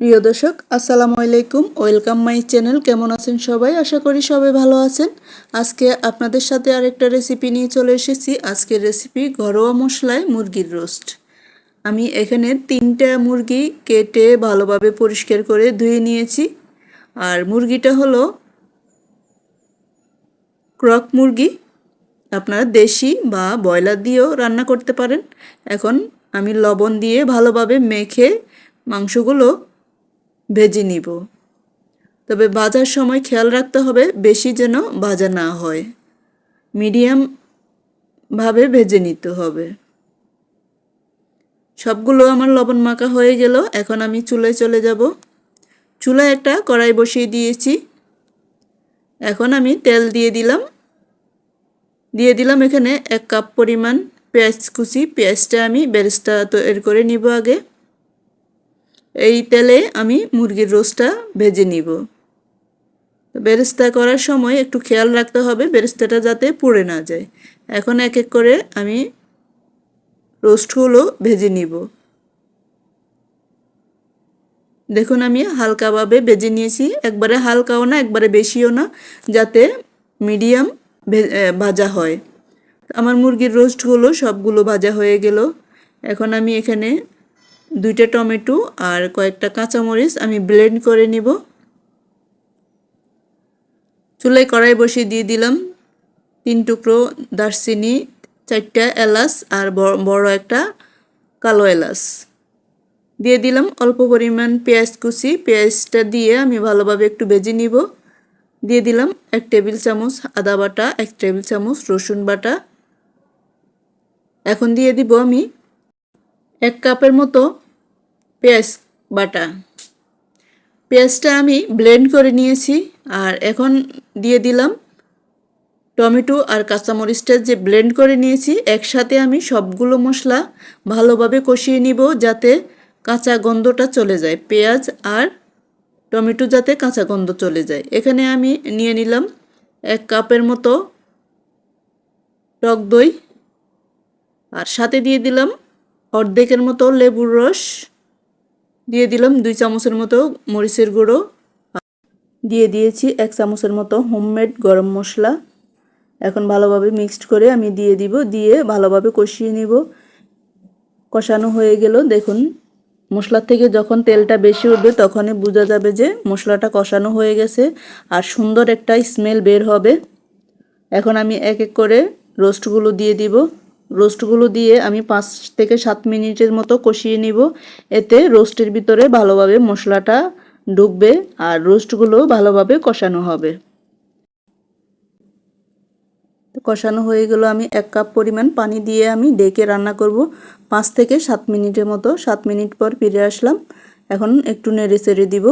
প্রিয় দর্শক, আসসালামু আলাইকুম। ওয়েলকাম মাই চ্যানেল কেমন আছেন সবাই? আশা করি সবাই ভালো আছেন। আজকে আপনাদের সাথে আরেকটা রেসিপি নিয়ে চলে এসেছি। আজকের রেসিপি ঘরোয়া মশলায় মুরগির রোস্ট আমি এখানে তিনটা মুরগি কেটে ভালোভাবে পরিষ্কার করে ধুয়ে নিয়েছি। আর মুরগিটা হলো ক্রক মুরগি। আপনারা দেশি বা ব্রয়লার দিয়েও রান্না করতে পারেন। এখন আমি লবণ দিয়ে ভালোভাবে মেখে মাংসগুলো ভেজে নিব। তবে ভাজার সময় খেয়াল রাখতে হবে বেশি যেন ভাজা না হয়। মিডিয়ামভাবে ভেজে নিতে হবে। সবগুলো আমার লবণ মাখা হয়ে গেল, এখন আমি চুলায় চলে যাব। চুলায় একটা কড়াই বসিয়ে দিয়েছি। এখন আমি তেল দিয়ে দিলাম। দিয়ে দিলাম এখানে এক কাপ পরিমাণ পেঁয়াজ কুচি। পেঁয়াজটা আমি বেরেস্তা তৈরি করে নিব আগে। এই তেলে আমি মুরগির রোস্টটা ভেজে নিব। বেরেস্তা করার সময় একটু খেয়াল রাখতে হবে, বেরেস্তাটা যাতে পুড়ে না যায়। এখন এক এক করে আমি রোস্টগুলো ভেজে নিব। দেখুন, আমি হালকাভাবে ভেজে নিয়েছি। একবারে হালকাও না, একবারে বেশিও না, যাতে মিডিয়াম ভাজা হয়। আমার মুরগির রোস্টগুলো সবগুলো ভাজা হয়ে গেল। এখন আমি এখানে দুইটা টমেটো আর কয়েকটা কাঁচামরিচ আমি ব্লেন্ড করে নিব। চুলায় কড়াই বসিয়ে দিয়ে দিলাম তিন টুকরো দারচিনি, চারটা এলাচ আর বড় একটা কালো এলাচ। দিয়ে দিলাম অল্প পরিমাণ পেঁয়াজ কুচি, পেঁয়াজটা দিয়ে আমি ভালোভাবে একটু ভেজে নিব। দিয়ে দিলাম এক টেবিল চামচ আদা বাটা, এক টেবিল চামচ রসুন বাটা। এখন দিয়ে দিব আমি এক কাপের মতো পেঁয়াজ বাটা। পেঁয়াজটা আমি ব্লেন্ড করে নিয়েছি আর এখন দিয়ে দিলাম টমেটো আর কাঁচামরিচটা যে ব্লেন্ড করে নিয়েছি। একসাথে আমি সবগুলো মশলা ভালোভাবে কষিয়ে নিব যাতে কাঁচা গন্ধটা চলে যায়। পেঁয়াজ আর টমেটো যাতে কাঁচা গন্ধ চলে যায়। এখানে আমি নিয়ে নিলাম এক কাপের মতো টক দই। আর সাথে দিয়ে দিলাম অর্ধেকের মতো লেবুর রস। দিয়ে দিলাম দুই চামচের মতো মরিচের গুঁড়ো। দিয়ে দিয়েছি এক চামচের মতো হোমমেড গরম মশলা। এখন ভালোভাবে মিক্সড করে আমি দিয়ে দিব, দিয়ে ভালোভাবে কষিয়ে নিব। কষানো হয়ে গেল, দেখুন। মশলার থেকে যখন তেলটা বেশি উঠবে তখনই বোঝা যাবে যে মশলাটা কষানো হয়ে গেছে আর সুন্দর একটা স্মেল বের হবে। এখন আমি এক এক করে রোস্টগুলো দিয়ে দিব। রোস্টগুলো দিয়ে আমি পাঁচ থেকে সাত মিনিটের মতো কষিয়ে নিব। এতে রোস্টের ভিতরে ভালোভাবে মশলাটা ঢুকবে আর রোস্টগুলো ভালোভাবে কষানো হবে। কষানো হয়ে গেল আমি এক কাপ পরিমাণ পানি দিয়ে আমি ডেকে রান্না করব। পাঁচ থেকে সাত মিনিটের মতো, সাত মিনিট পর ফিরে আসলাম। এখন একটু নেড়ে চেড়ে দিব।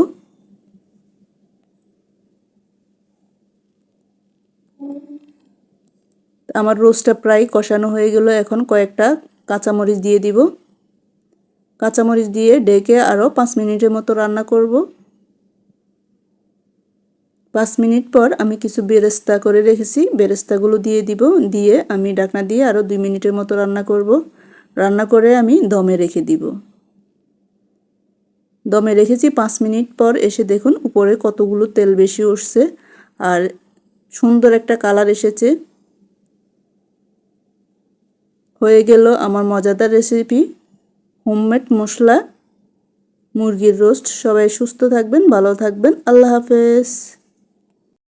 আমার রোস্টটা প্রায় কষানো হয়ে গেল, এখন কয়েকটা কাঁচামরিচ দিয়ে দিব। কাঁচামরিচ দিয়ে ডেকে আরও পাঁচ মিনিটের মতো রান্না করব। পাঁচ মিনিট পর আমি কিছু বেরেস্তা করে রেখেছি, বেরেস্তাগুলো দিয়ে দিব, দিয়ে আমি ডাকনা দিয়ে আরও দুই মিনিটের মতো রান্না করব। রান্না করে আমি দমে রেখে দিব। দমে রেখেছি পাঁচ মিনিট পর এসে দেখুন উপরে কতগুলো তেল বেশি উঠছে, আর সুন্দর একটা কালার এসেছে। হয়ে গেল আমার মজাদার রেসিপি হোমমেড মশলা, মুরগির রোস্ট সবাই সুস্থ থাকবেন, ভালো থাকবেন। আল্লাহ হাফেজ।